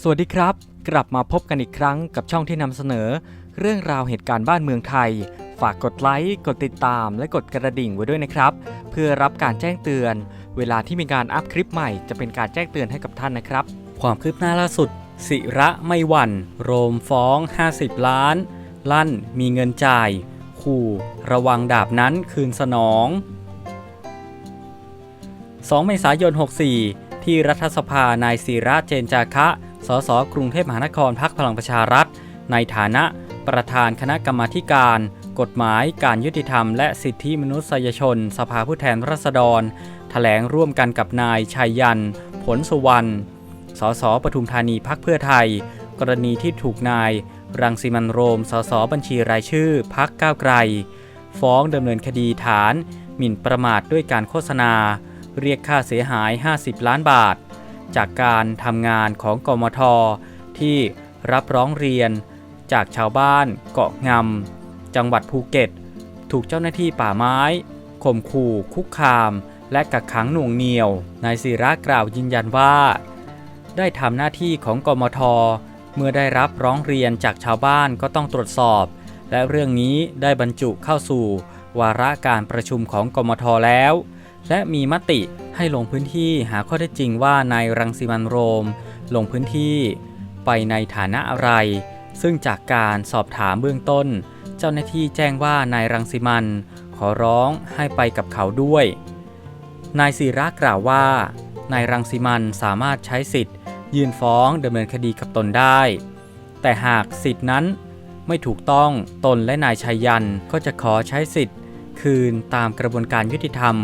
สวัสดีครับ กลับมาพบกันอีกครั้งกับช่องที่นำเสนอ เรื่องราวเหตุการณ์บ้านเมืองไทย ฝากกดไลค์กดติดตาม และกดกระดิ่งไว้ด้วยนะครับ เพื่อรับการแจ้งเตือน เวลาที่มีการอัพคลิปใหม่จะเป็นการแจ้งเตือนให้กับท่านนะครับ ความคืบหน้าล่าสุดศิระไม่หวั่น โรมฟ้อง 50 ล้าน ลั่นมีเงินจ่าย ขู่ระวังดาบนั้นคืนสนอง 2 เมษายน 64 ที่รัฐสภานายศิระเจนจาคะ สสกรุงเทพมหานครพักพลังประชารัฐ ในฐานะประธานคณะกรรมาการ กฎหมายการยุติธรรม และสิทธิมนุษยชน สภาผู้แทนราษฎรแถลงร่วมกันกับนายชัยยัน ผลสุวรรณสสปทุมธานีพักเพื่อไทย กรณีที่ถูกนาย รังสิมันโรม สสบัญชีรายชื่อพักก้าวไกล ฟ้องดำเนินคดีฐาน หมิ่นประมาทด้วยการโฆษณา เรียกค่าเสียหาย 50 ล้านบาท จากการทำงานของกมทที่รับร้องเรียน จากชาวบ้านเกาะงำจังหวัดภูเก็ต ถูกเจ้าหน้าที่ป่าไม้ข่มขู่คุกคาม และกักขังหน่วงเหนียวนายศิระกล่าวยืนยันว่า ได้ทำหน้าที่ของกมท เมื่อได้รับร้องเรียนจากชาวบ้านก็ต้องตรวจสอบ และเรื่องนี้ได้บรรจุเข้าสู่ วาระการประชุมของกมทแล้ว และมีมติ ให้ลงพื้นที่หาข้อเท็จจริงว่านายรังสิมันโรม ลงพื้นที่ไปในฐานะอะไร ซึ่งจากการสอบถามเบื้องต้น เจ้าหน้าที่แจ้งว่านายรังสิมัน ขอร้องให้ไปกับเขาด้วย นายศิระกล่าวว่านายรังสิมันสามารถใช้สิทธิ์ ยื่นฟ้องดำเนินคดีกับตนได้ แต่หากสิทธินั้นไม่ถูกต้องตนและนายชัยยันก็จะขอใช้สิทธิ์ คืนตามกระบวนการยุติธรรม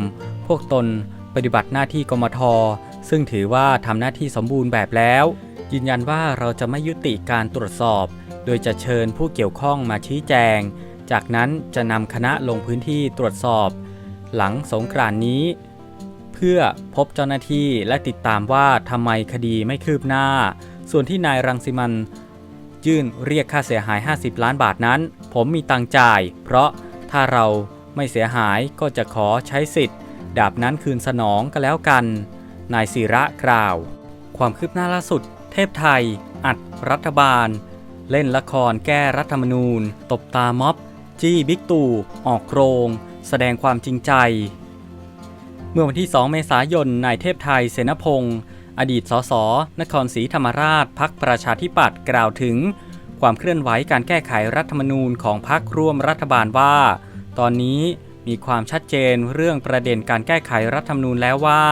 พวกตน ปฏิบัติหน้าที่กมท ซึ่งถือว่าทำหน้าที่สมบูรณ์แบบแล้ว ยืนยันว่าเราจะไม่ยุติการตรวจสอบ โดยจะเชิญผู้เกี่ยวข้องมาชี้แจง จากนั้นจะนำคณะลงพื้นที่ตรวจสอบ หลังสงกรานนี้ เพื่อพบเจ้าหน้าที่และติดตามว่าทำไมคดีไม่คืบหน้า ส่วนที่นายรังสิมันยื่นเรียกค่าเสียหาย 50 ล้านบาทนั้น ผมมีตังจ่าย เพราะถ้าเราไม่เสียหายก็จะขอใช้สิทธิ์ ดาบนั้นคืนสนองก็แล้วกัน นายศิระกล่าว ความคืบหน้าล่าสุด เทพไทย อัดรัฐบาล เล่นละครแก้รัฐธรรมนูญ ตบตาม็อบ จี้บิ๊กตู่ออกโรง แสดงความจริงใจ เมื่อวันที่ 2 เมษายนนายเทพไทยเสนพงศ์อดีตสส นครศรีธรรมราชพักประชาธิปัตย์กล่าวถึง ความเคลื่อนไหวการแก้ไขรัฐธรรมนูญของพักร่วมรัฐบาลว่า ตอนนี้ มีความชัดเจนเรื่องประเด็นการแก้ไขรัฐธรรมนูญแล้วว่า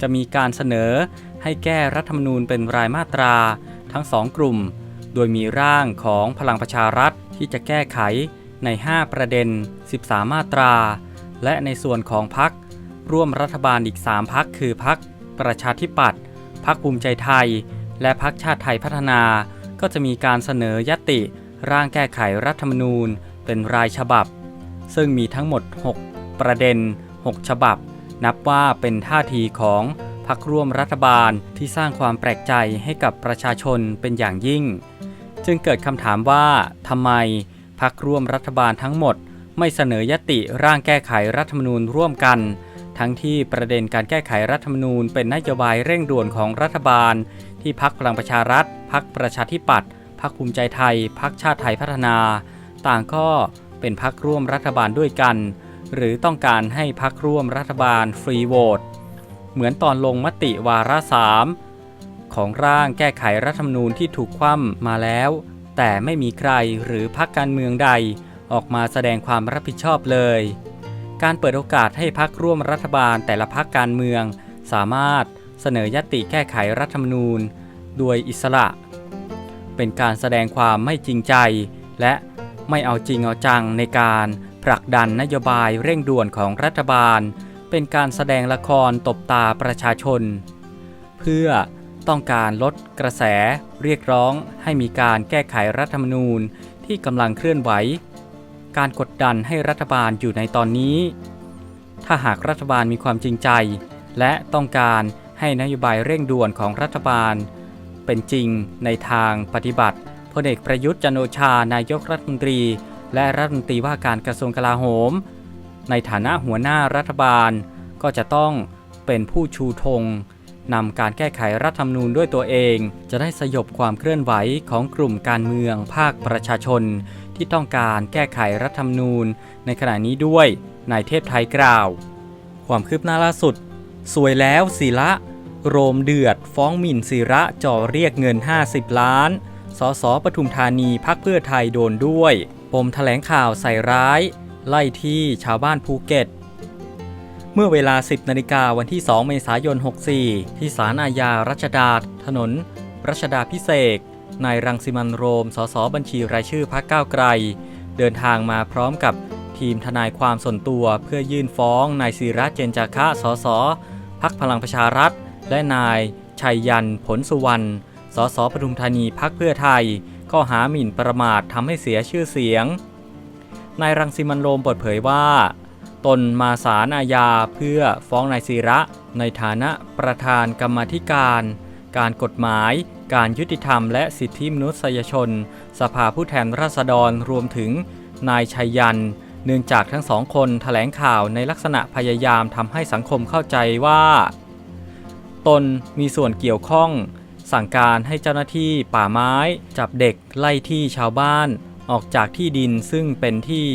จะมีการเสนอให้แก้รัฐธรรมนูญเป็นรายมาตราทั้งสองกลุ่ม โดยมีร่างของพลังประชารัฐที่จะแก้ไขใน 5 ประเด็น 13 มาตรา และในส่วนของพักร่วมรัฐบาลอีก 3 พักคือพักประชาธิปัตย์พักภูมิใจไทย และพักชาติไทยพัฒนา ก็จะมีการเสนอยติ ร่างแก้ไขรัฐธรรมนูญ เป็นรายฉบับ ซึ่งมีทั้งหมด 6 ประเด็น 6 ฉบับ นับว่าเป็นท่าทีของพักร่วมรัฐบาลที่สร้างความแปลกใจให้กับประชาชนเป็นอย่างยิ่ง จึงเกิดคำถามว่าทำไมพักร่วมรัฐบาลทั้งหมด ไม่เสนอยติร่างแก้ไขรัฐธรรมนูญร่วมกัน ทั้งที่ประเด็นการแก้ไขรัฐธรรมนูญเป็นนโยบายเร่งด่วนของรัฐบาล ที่พักพลังประชารัฐพักประชาธิปัตย์พักภูมิใจไทยพักชาติไทยพัฒนา ต่างก็ เป็นพักร่วมรัฐบาลด้วยกัน หรือต้องการให้พักร่วมรัฐบาลฟรีโหวตเหมือนตอนลงมติวาระสามของร่างแก้ไขรัฐธรรมนูญที่ถูกคว่ำมาแล้ว แต่ไม่มีใครหรือพักการเมืองใดออกมาแสดงความรับผิดชอบเลย การเปิดโอกาสให้พักร่วมรัฐบาลแต่ละพักการเมือง สามารถเสนอยติแก้ไขรัฐธรรมนูญ โดยอิสระ เป็นการแสดงความไม่จริงใจ และ ไม่เอาจริงเอาจังในการผลักดันนโยบายเร่งด่วนของรัฐบาล เป็นการแสดงละครตบตาประชาชน เพื่อต้องการลดกระแสเรียกร้องให้มีการแก้ไขรัฐธรรมนูญที่กำลังเคลื่อนไหว การกดดันให้รัฐบาลอยู่ในตอนนี้ ถ้าหากรัฐบาลมีความจริงใจ และต้องการให้นโยบายเร่งด่วนของรัฐบาล เป็นจริงในทางปฏิบัติ พลเอกประยุทธ์จันโอชานายกรัฐมนตรี และรัฐมนตรีว่าการกระทรวงกลาโหม ในฐานะหัวหน้ารัฐบาล ก็จะต้องเป็นผู้ชูธงนำการแก้ไขรัฐธรรมนูญด้วยตัวเอง จะได้สยบความเคลื่อนไหวของกลุ่มการเมืองภาคประชาชน ที่ต้องการแก้ไขรัฐธรรมนูญ ในขณะนี้ด้วยนายเทพไทยกล่าว ความคืบหน้าล่าสุด สวยแล้วศิระโรมเดือดฟ้องหมิ่นศิระจ่อเรียกเงิน 50 ล้าน สสปทุมธานีพักเพื่อไทยโดนด้วย ปมแถลงข่าวใส่ร้าย ไล่ที่ชาวบ้านภูเก็ต เมื่อเวลา 10นาฬิกาวันที่ 2 เมษายน 64 ที่ศาลอาญารัชดา ถนน รัชดาพิเศษนายรังสิมันโรม สสบัญชีรายชื่อพักก้าวไกล เดินทางมาพร้อมกับทีมทนายความส่วนตัวเพื่อยื่นฟ้องนายศิระเจนจาคะสสพักพลังประชารัฐ และนายชัยยันผลสุวรรณ สสปทุมธานีพักเพื่อไทย ข้อหาหมิ่นประมาททำให้เสียชื่อเสียง นายรังสิมันโรมเปิดเผยว่า ตนมาศาลอาญาเพื่อฟ้องนายศิระ ในฐานะประธานกรรมธิการ การกฎหมาย การยุติธรรมและสิทธิมนุษยชน สภาผู้แทนราษฎรรวมถึงนายชัยยันเนื่องจากทั้งสองคนแถลงข่าวในลักษณะพยายามทำให้สังคมเข้าใจว่า ตนมีส่วนเกี่ยวข้อง สั่งการให้เจ้าหน้าที่ป่าไม้ จับเด็กไล่ที่ชาวบ้าน ออกจากที่ดินซึ่งเป็นที่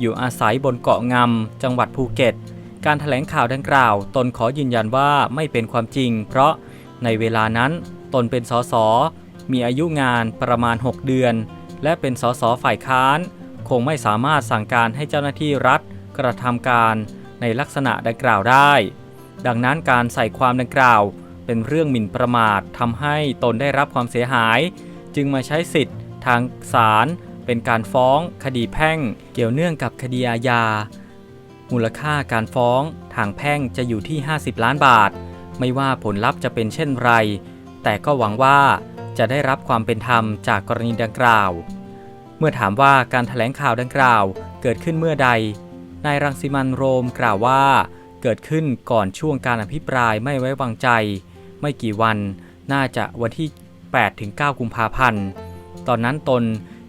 อยู่อาศัยบนเกาะงำจังหวัดภูเก็ต การถแถลงข่าวดังกล่าว ตนขอยืนยันว่าไม่เป็นความจริง เพราะในเวลานั้นตนเป็นสสมีอายุงานประมาณ 6 เดือน และเป็นสสฝ่ายค้าน คงไม่สามารถสั่งการให้เจ้าหน้าที่รัฐกระทำการในลักษณะดังกล่าวได้ ดังนั้นการใส่ความดังกล่าว เป็นเรื่องหมิ่นประมาททำให้ตนได้รับความเสียหาย จึงมาใช้สิทธิ์ทางศาลเป็นการฟ้องคดีแพ่ง เกี่ยวเนื่องกับคดีอาญา มูลค่าการฟ้องทางแพ่งจะอยู่ที่ 50 ล้านบาท ไม่ว่าผลลัพธ์จะเป็นเช่นไร แต่ก็หวังว่าจะได้รับความเป็นธรรมจากกรณีดังกล่าว เมื่อถามว่าการถแถลงข่าวดังกล่าวเกิดขึ้นเมื่อใด นายรังสิมันโรมกล่าวว่า เกิดขึ้นก่อนช่วงการอภิปรายไม่ไว้วางใจ ไม่กี่วัน น่าจะวันที่ 8-9กุมภาพันธ์ ตอนนั้นตน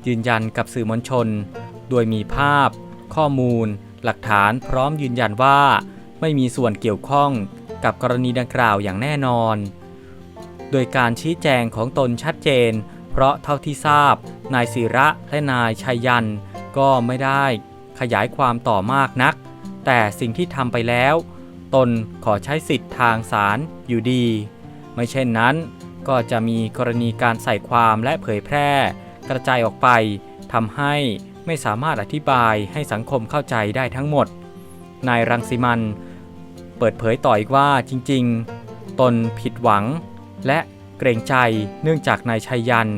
ยืนยันกับสื่อมวลชน โดยมีภาพ ข้อมูล หลักฐานพร้อมยืนยันว่า ไม่มีส่วนเกี่ยวข้องกับกรณีดังกล่าวอย่างแน่นอน โดยการชี้แจงของตนชัดเจน เพราะเท่าที่ทราบ นายศิระและนายชัยยัน ก็ไม่ได้ขยายความต่อมากนัก แต่สิ่งที่ทำไปแล้ว ตนขอใช้สิทธิ์ทางศาลอยู่ดี ไม่เช่นนั้น ก็จะมีกรณีการใส่ความและเผยแพร่ กระจายออกไปทำให้ไม่สามารถอธิบายให้สังคมเข้าใจได้ทั้งหมด นายรังสิมัน เปิดเผยต่ออีกว่าจริง ๆ ตนผิดหวัง และเกรงใจเนื่องจากนายชัยยัน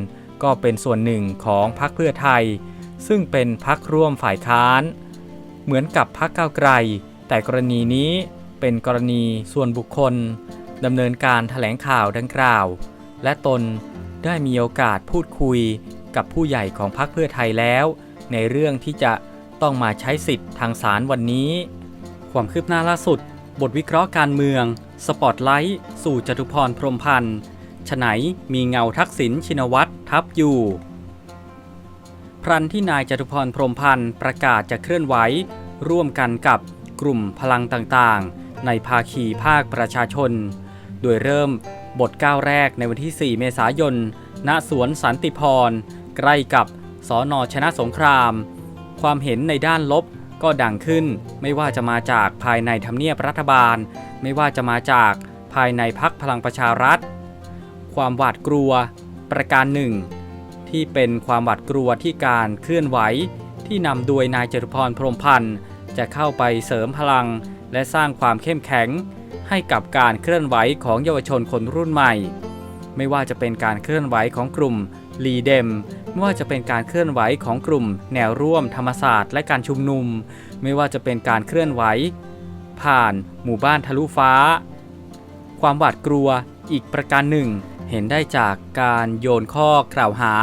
ก็เป็นส่วนหนึ่งของพรรคเพื่อไทย ซึ่งเป็นพรรคร่วมฝ่ายค้าน เหมือนกับพรรคก้าวไกล แต่กรณีนี้เป็นกรณีส่วนบุคคล ดำเนินการถแถลงข่าวดังกล่าว และตนได้มีโอกาสพูดคุยกับผู้ใหญ่ของพรรคเพื่อไทยแล้ว ในเรื่องที่จะต้องมาใช้สิทธิ์ทางศาลวันนี้ ความคืบหน้าล่าสุด บทวิเคราะห์การเมือง สปอตไลท์สู่จตุพรพรมพันธ์ฉไหนมีเงาทักษิณชินวัตรทับอยู่ พรันที่นายจตุพรพรมพันธ์ประกาศจะเคลื่อนไหว ร่วมกันกับกลุ่มพลังต่างๆ ในภาคีภาคประชาชน โดยเริ่มบทก้าวแรกในวันที่ 4 เมษายน ณ สวนสันติพร ใกล้กับสอนอชนะสงคราม ความเห็นในด้านลบก็ดังขึ้น ไม่ว่าจะมาจากภายในทำเนียบรัฐบาล ไม่ว่าจะมาจากภายในพักพลังประชารัฐ ความหวาดกลัว ประการหนึ่ง ที่เป็นความหวาดกลัวที่การเคลื่อนไหว ที่นำโดยนายจตุพรพรมพันธ์จะเข้าไปเสริมพลังและสร้างความเข้มแข็ง ให้กับการเคลื่อนไหวของเยาวชนคนรุ่นใหม่ ไม่ว่าจะเป็นการเคลื่อนไหวของกลุ่มลีเดมไม่ว่าจะเป็นการเคลื่อนไหวของกลุ่ม แนวร่วมธรรมศาสตร์และการชุมนุม ไม่ว่าจะเป็นการเคลื่อนไหว ผ่านหมู่บ้านทะลุฟ้า ความหวาดกลัวอีกประการหนึ่ง เห็นได้จากการโยนข้อกล่าวหา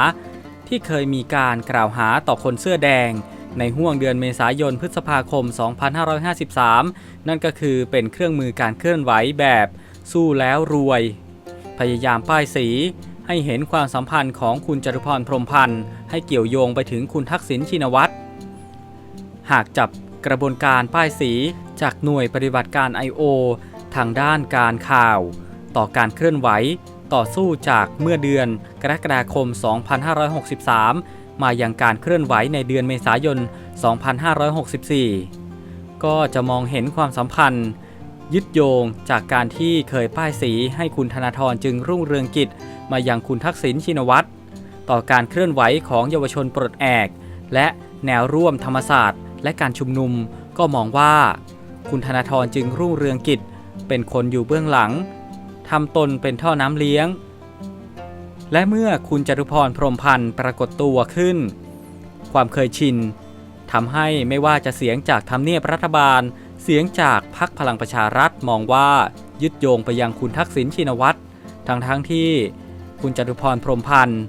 ที่เคยมีการกล่าวหาต่อคนเสื้อแดง ในห่วงเดือนเมษายนพฤษภาคม 2553 นั่นก็คือเป็นเครื่องมือการเคลื่อนไหวแบบ สู้แล้วรวย พยายามป้ายสี ให้เห็นความสัมพันธ์ของคุณจตุพรพรมพันธ์ให้เกี่ยวโยงไปถึงคุณทักษิณชินวัตรหากจับกระบวนการป้ายสีจากหน่วยปฏิบัติการ I.O. ทางด้านการข่าว ต่อการเคลื่อนไหวต่อสู้จากเมื่อเดือนกรกฎาคม 2563 มาอยังการเคลื่อนไหวในเดือนเมษายน 2564 ก็จะมองเห็นความสัมพันธ์ ยึดโยงจากการที่เคยป้ายสีให้คุณธนาธรจึงรุ่งเรืองกิจ มาอยังคุณทักษิณชินวัตรต่อการเคลื่อนไหวของเยาวชนปลดแอก และแนวร่วมธรรมศาสตร์ และการชุมนุมก็มองว่าคุณธนาธรจึงรุ่งเรืองกิจ เป็นคนอยู่เบื้องหลังทำตนเป็นท่อน้ำเลี้ยง และเมื่อคุณจตุพรพรมพันธ์ปรากฏตัวขึ้น ความเคยชินทำให้ไม่ว่าจะเสียงจากทำเนียบรัฐบาล เสียงจากพรรคพลังประชารัฐมองว่ายึดโยงไปยังคุณทักษิณชินวัตรทั้งทั้งที่คุณจตุพรพรมพันธ์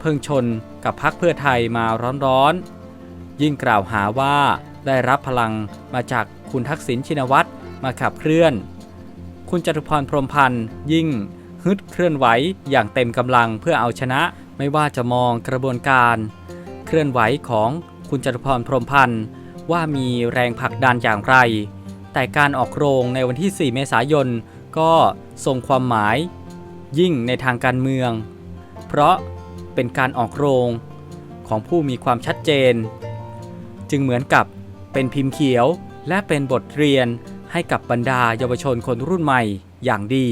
เพิ่งชนกับพรรคเพื่อไทยมาร้อนๆ ยิ่งกล่าวหาว่าได้รับพลังมาจากคุณทักษิณชินวัตรมาขับเคลื่อน คุณจตุพรพรมพันธ์ยิ่ง ฮึดเคลื่อนไหวอย่างเต็มกำลังเพื่อเอาชนะ ไม่ว่าจะมองกระบวนการ เคลื่อนไหวของคุณจตุพรพรมพันธ์ว่ามีแรงผลักดันอย่างไร แต่การออกโรงในวันที่ 4 เมษายนก็ทรงความหมาย ยิ่งในทางการเมือง เพราะเป็นการออกโรงของผู้มีความชัดเจน จึงเหมือนกับเป็นพิมพ์เขียวและเป็นบทเรียนให้กับบรรดาเยาวชนคนรุ่นใหม่อย่างดี